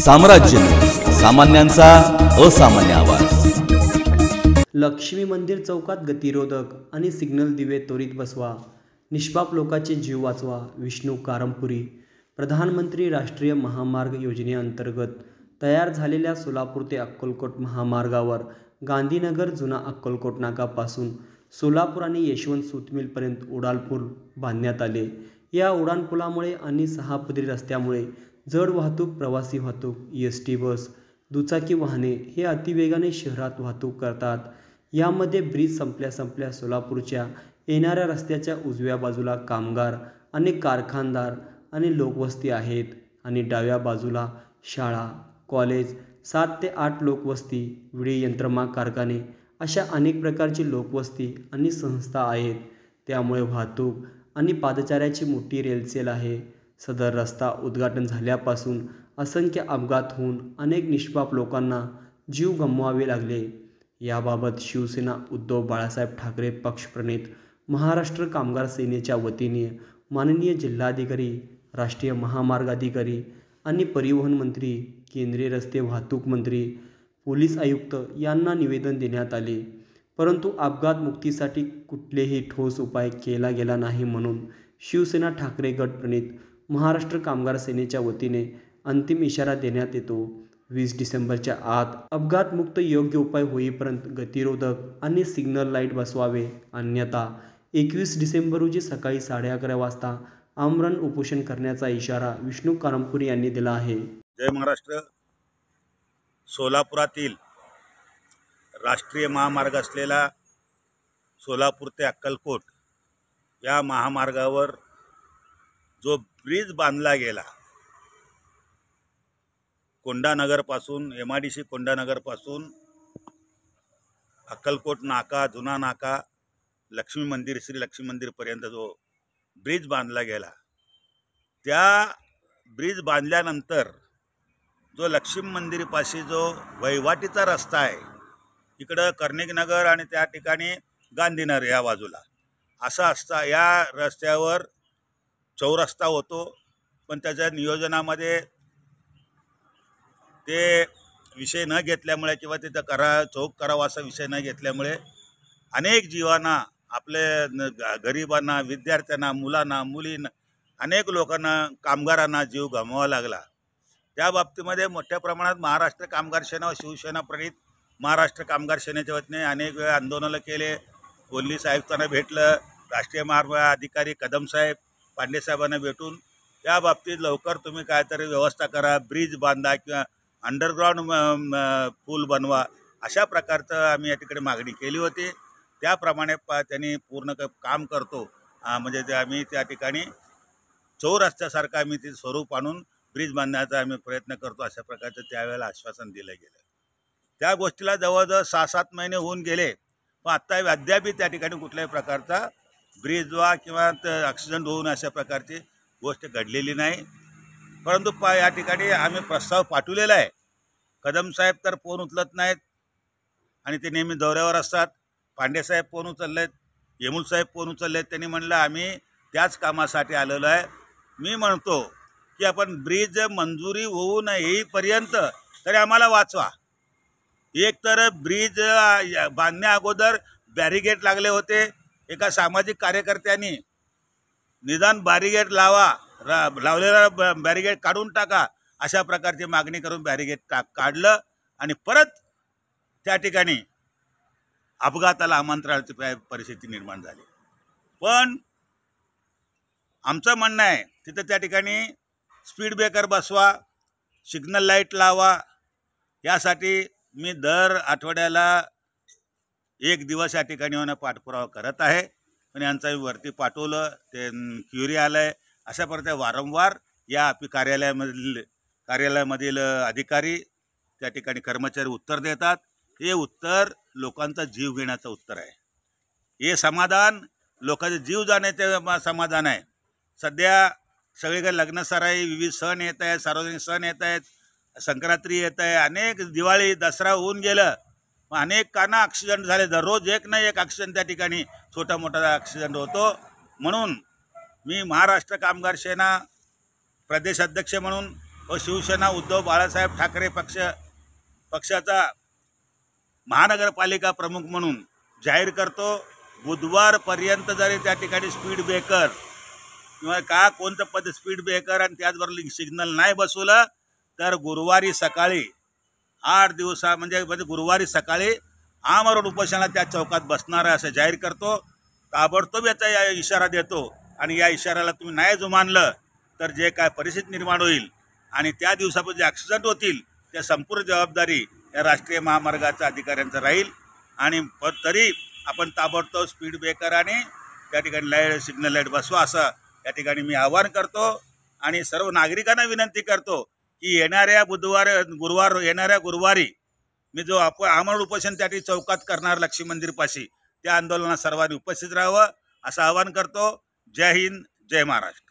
साम्राज्य. सामान्यांचा असामान्य आवाज. लक्ष्मी मंदिर चौकात गतिरोधक आणि सिग्नल दिवे त्वरित बसवा. निष्पाप लोकांचे जीव वाचवा. विष्णू कारंपुरी. प्रधानमंत्री राष्ट्रीय महामार्ग योजनेअंतर्गत तयार झालेल्या सोलापूर ते अक्कलकोट महामार्गावर गांधीनगर जुना अक्कलकोट नाकापासून सोलापूर आणि यशवंत सुतमिलपर्यंत उडानपूल बांधण्यात आले. या उड्डाणपुलामुळे आणि सहापदरी रस्त्यामुळे जड वाहतूक प्रवासी वाहतूक एस टी बस दुचाकी वाहने हे अतिवेगाने शहरात वाहतूक करतात. यामध्ये ब्रिज संपल्या संपल्या सोलापूरच्या येणाऱ्या रस्त्याच्या उजव्या बाजूला कामगार आणि कारखानदार आणि लोकवस्ती आहेत आणि डाव्या बाजूला शाळा कॉलेज सात ते आठ लोकवस्ती विडी यंत्रमाग कारखाने अशा अनेक प्रकारची लोकवस्ती आणि संस्था आहेत. त्यामुळे वाहतूक आणि पादचाऱ्याची मोठी रेलचेल आहे. सदर रस्ता उद्घाटन झाल्यापासून असंख्य अपघात होऊन अनेक निष्पाप लोकांना जीव गमवावे लागले. याबाबत शिवसेना उद्धव बाळासाहेब ठाकरे पक्षप्रणित महाराष्ट्र कामगार सेनेच्या वतीने माननीय जिल्हाधिकारी राष्ट्रीय महामार्ग अधिकारी आणि परिवहन मंत्री केंद्रीय रस्ते वाहतूक मंत्री पोलीस आयुक्त यांना निवेदन देण्यात आले. परंतु अपघात मुक्तीसाठी कुठलेही ठोस उपाय केला गेला नाही म्हणून शिवसेना ठाकरे गटप्रणित महाराष्ट्र कामगार सेनेच्या वतीने अंतिम इशारा देण्यात येतो. वीस डिसेंबरच्या आत अपघातमुक्त योग्य उपाय होईपर्यंत गतिरोधक आणि सिग्नल लाइट बसवावे. अन्यथा एकवीस डिसेंबर रोजी सकाळी साडे अकरा वाजता आमरण उपोषण करण्याचा इशारा विष्णू कारमपुरी यांनी दिला आहे. जय महाराष्ट्र. सोलापुरातील राष्ट्रीय महामार्ग असलेला सोलापूर ते अक्कलकोट या महामार्गावर जो ब्रिज बांधला गेला. कोंडानगरपासून एम आय डी सी कोंडानगरपासून अक्कलकोट नाका जुना नाका लक्ष्मी मंदिर श्री लक्ष्मी मंदिरपर्यंत जो ब्रिज बांधला गेला. त्या ब्रिज बांधल्यानंतर जो लक्ष्मी मंदिरपाशी जो वहिवाटीचा रस्ता आहे इकडं कर्णिकनगर आणि त्या ठिकाणी गांधीनगर या बाजूला. असा असता या रस्त्यावर चौरस्ता होतो पण त्याच्या नियोजनामध्ये ते विषय न घेतल्यामुळे किंवा तिथं करा चौक करावा असा विषय न घेतल्यामुळे अनेक जीवांना आपले ग- गरिबांना विद्यार्थ्यांना मुलांना मुलींना अनेक लोकांना कामगारांना जीव गमवावा लागला. त्या बाबतीमध्ये मोठ्या प्रमाणात महाराष्ट्र कामगार सेना व शिवसेना प्रणित महाराष्ट्र कामगार सेनेच्या वतीने अनेक वेळा आंदोलनं केले. पोलीस आयुक्तांना भेटलं. राष्ट्रीय महामार्ग अधिकारी कदम साहेब पांडेसाहेबांना भेटून या बाबतीत लवकर तुम्ही काहीतरी व्यवस्था करा ब्रिज बांधा किंवा अंडरग्राऊंड पूल बनवा अशा प्रकारचं आम्ही या ठिकाणी मागणी केली होती. त्याप्रमाणे पा त्यांनी पूर्ण काम करतो. म्हणजे ते आम्ही त्या ठिकाणी चौरस्त्यासारखं आम्ही ते स्वरूप आणून ब्रिज बांधण्याचा आम्ही प्रयत्न करतो अशा प्रकारचं त्यावेळेला आश्वासन दिलं गेलं. त्या गोष्टीला जवळजवळ सहा सात महिने होऊन गेले. पण आत्ता अद्यापही त्या ठिकाणी कुठल्याही प्रकारचा ब्रीज व्हा किंवा ॲक्सिडेंट होऊन अशा प्रकारची गोष्ट घडलेली नाही. परंतु पा या ठिकाणी आम्ही प्रस्ताव पाठवलेला आहे. कदम साहेब तर फोन उचलत नाहीत आणि ते नेहमी दौऱ्यावर असतात. पांडेसाहेब फोन फोन आहेत येमूल साहेब फोन उचलले त्यांनी म्हणलं आम्ही त्याच कामासाठी आलेलो आहे. मी म्हणतो की आपण ब्रिज मंजुरी होऊ न येईपर्यंत तरी आम्हाला वाचवा. एक तर ब्रिज या- बांधण्या अगोदर बॅरिगेट लागले होते. एका सामाजिक कार्यकर्त्यांनी निदान बॅरिगेट लावा रा लावलेला ब- बॅरिगेट काढून टाका अशा प्रकारची मागणी करून बॅरिगेट टाक काढलं आणि परत त्या ठिकाणी अपघाताला आमंत्रणाची परिस्थिती निर्माण झाली. पण आमचं म्हणणं आहे तिथं त्या ठिकाणी स्पीड ब्रेकर बसवा सिग्नल लाइट लावा यासाठी मी दर आठवड्याला एक दिवस या ठिकाणी होणं पाठपुरावा करत आहे. पण यांचं वरती पाठवलं ते क्युरी आलं आहे अशा प्रकारे वारंवार या आपली कार्यालयामधील कार्यालयामधील अधिकारी त्या ठिकाणी कर्मचारी उत्तर देतात. हे उत्तर लोकांचा जीव घेण्याचं उत्तर आहे. हे समाधान लोकांचे जीव जाण्याचे समाधान आहे. सध्या सगळीकडे लग्नसराई विविध सण येत आहेत सार्वजनिक सण येत आहेत संक्रांती येत आहे अनेक दिवाळी दसरा होऊन गेलं. मग अनेकांना ॲक्सिडेंट झाले. दररोज एक ना एक ॲक्सिडेंट त्या ठिकाणी छोटा मोठा ॲक्सिडेंट होतो. म्हणून मी महाराष्ट्र कामगार सेना प्रदेश अध्यक्ष म्हणून व शिवसेना उद्धव बाळासाहेब ठाकरे पक्ष पक्षाचा महानगरपालिका प्रमुख म्हणून जाहीर करतो. बुधवारपर्यंत जरी त्या ठिकाणी स्पीड ब्रेकर किंवा का कोणतं पद स्पीड ब्रेकर आणि त्याचबरोबर सिग्नल नाही बसवलं तर गुरुवारी सकाळी आठ दिवसा म्हणजे म्हणजे गुरुवारी सकाळी आमरण उपोषणाला त्या चौकात बसणार आहे असं जाहीर करतो. ताबडतोब याचा या इशारा देतो. आणि या इशाऱ्याला तुम्ही नाही जुमानलं तर जे काय परिस्थिती निर्माण होईल आणि त्या दिवसापासून जे ॲक्सिडेंट होतील त्या संपूर्ण जबाबदारी या राष्ट्रीय महामार्गाच्या अधिकाऱ्यांचं राहील. आणि पण तरी आपण ताबडतोब स्पीड ब्रेकर आणि त्या ठिकाणी लाइट सिग्नल लाइट बसवा असं या ठिकाणी मी आवाहन करतो. आणि सर्व नागरिकांना विनंती करतो की येणाऱ्या बुधवार गुरुवार येणाऱ्या गुरुवारी मी जो आप आमरण उपोषण त्या चौकात करणार लक्ष्मी मंदिरपाशी त्या आंदोलनात सर्वांनी उपस्थित राहावं असं आवाहन करतो. जय हिंद जय महाराष्ट्र.